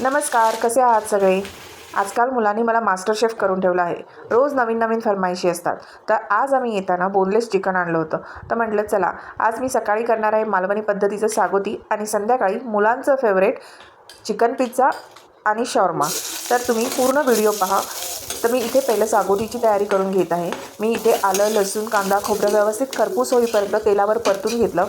नमस्कार कसे आहात सगळे? आजकाल मुलांनी मला मास्टर शेफ करून ठेवलं आहे. रोज नवीन नवीन फरमाईशी असतात. तर आज आम्ही येताना बोनलेस चिकन आणलं होतं. तर म्हटलं चला आज मी सकाळी करणार आहे मालवणी पद्धतीचं सागोती आणि संध्याकाळी मुलांचं फेवरेट चिकन पिझ्झा आणि शॉर्मा तर तुम्ही पूर्ण व्हिडिओ पहा. तर मी इथे पहिलं सागोटीची तयारी करून घेत आहे. मी इथे आलं लसूण कांदा खोबरं व्यवस्थित खरपूस होईपर्यंत तेलावर परतून घेतलं.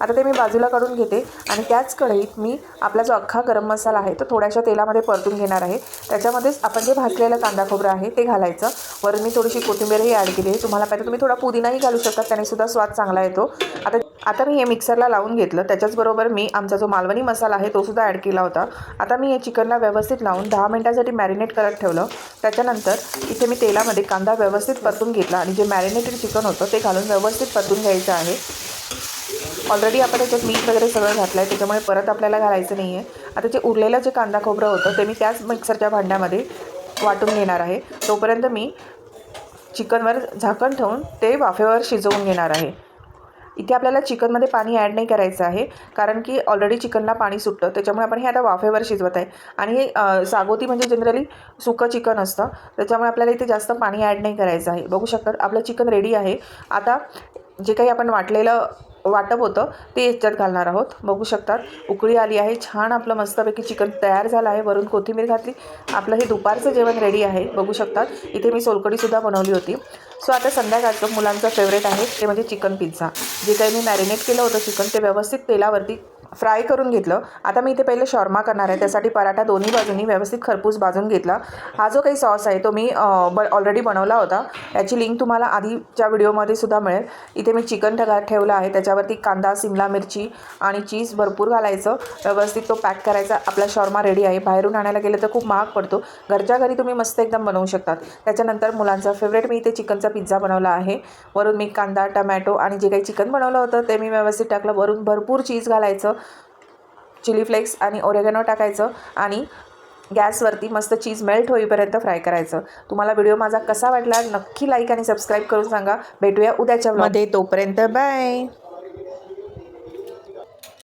आता ते मी बाजूला काढून घेते आणि त्याच कढईत मी आपला जो अख्खा गरम मसाला आहे तो थोड्याशा तेलामध्ये परतून घेणार आहे. त्याच्यामध्येच आपण जे भाजलेलं कांदा खोबरं आहे ते घालायचं. वरून मी थोडीशी कोथिंबीरही ॲड केली आहे. तुम्हाला पाहिजे तुम्ही थोडा पुदिनाही घालू शकता त्याने सुद्धा स्वाद चांगला येतो. आता आता मी हे मिक्सरला लावून घेतलं. त्याच्याचबरोबर मी आमचा जो मालवणी मसाला आहे तो सुद्धा ॲड केला होता. आता मी हे चिकनला व्यवस्थित लावून दहा मिनटासाठी मॅरिनेट करत ठेवलं. त्याच्यानंतर इथे मी तेलामध्ये कांदा व्यवस्थित परतून घेतला आणि जे मॅरिनेटेड चिकन होतं ते घालून व्यवस्थित परतून घ्यायचं आहे. ऑलरेडी आपण त्याच्यात मीठ वगैरे सगळं घातलं आहे त्याच्यामुळे परत आपल्याला घालायचं नाही आहे आता जे उरलेलं जे कांदा खोबरं होतं ते मी त्याच मिक्सरच्या भांड्यामध्ये वाटून घेणार आहे. तोपर्यंत मी चिकनवर झाकण ठेवून ते वाफेवर शिजवून घेणार आहे. इथे आपल्याला चिकनमध्ये पाणी ॲड नाही करायचं आहे कारण की ऑलरेडी चिकनला पाणी सुटतं. त्याच्यामुळे आपण हे आता वाफेवर शिजवत आहे. आणि हे सागोती म्हणजे जनरली सुकं चिकन असतं. त्याच्यामुळे आपल्याला इथे जास्त पाणी ॲड नाही करायचं आहे. बघू शकतात आपलं चिकन रेडी आहे. आता जे काही आपण वाटलेलं वाटप होतं ते याच्यात घालणार आहोत. बघू शकतात उकळी आली आहे छान आपलं मस्तपैकी चिकन तयार झालं आहे. वरून कोथिंबीर घातली. आपलं हे दुपारचं जेवण रेडी आहे बघू शकतात. इथे मी सोलकढीसुद्धा बनवली होती. सो आता संध्याकाळचं मुलांचं फेवरेट आहे ते म्हणजे चिकन पिझ्झा जे काही मी मॅरिनेट केलं होतं चिकन ते व्यवस्थित तेलावरती फ्राय करून घेतलं. आता मी इथे पहिले शॉर्मा करणार आहे. त्यासाठी पराठा दोन्ही बाजूनी व्यवस्थित खरपूस भाजून घेतला. हा जो काही सॉस आहे तो मी ब ऑलरेडी बनवला होता. याची लिंक तुम्हाला आधीच्या व्हिडिओमध्ये सुद्धा मिळेल. इथे मी चिकन ठगा ठेवलं आहे. त्याच्यावरती कांदा सिमला मिरची आणि चीज भरपूर घालायचं. व्यवस्थित तो पॅक करायचा. आपला शॉर्मा रेडी आहे. बाहेरून आणायला गेलं तर खूप महाग पडतो. घरच्या घरी तुम्ही मस्त एकदम बनवू शकतात. त्याच्यानंतर मुलांचा फेवरेट मी इथे चिकनचा पिझ्झा बनवला आहे. वरून मी कांदा टमॅटो आणि जे काही चिकन बनवलं होतं ते मी व्यवस्थित टाकलं. वरून भरपूर चीज घालायचं. चिली फ्लेक्स आणि ओरेगॅनो टाकायचं आणि गॅसवरती मस्त चीज मेल्ट होईपर्यंत फ्राय करायचं. तुम्हाला व्हिडिओ माझा कसा वाटला नक्की लाईक आणि सबस्क्राईब करून सांगा. भेटूया उद्याच्या मध्ये तोपर्यंत बाय.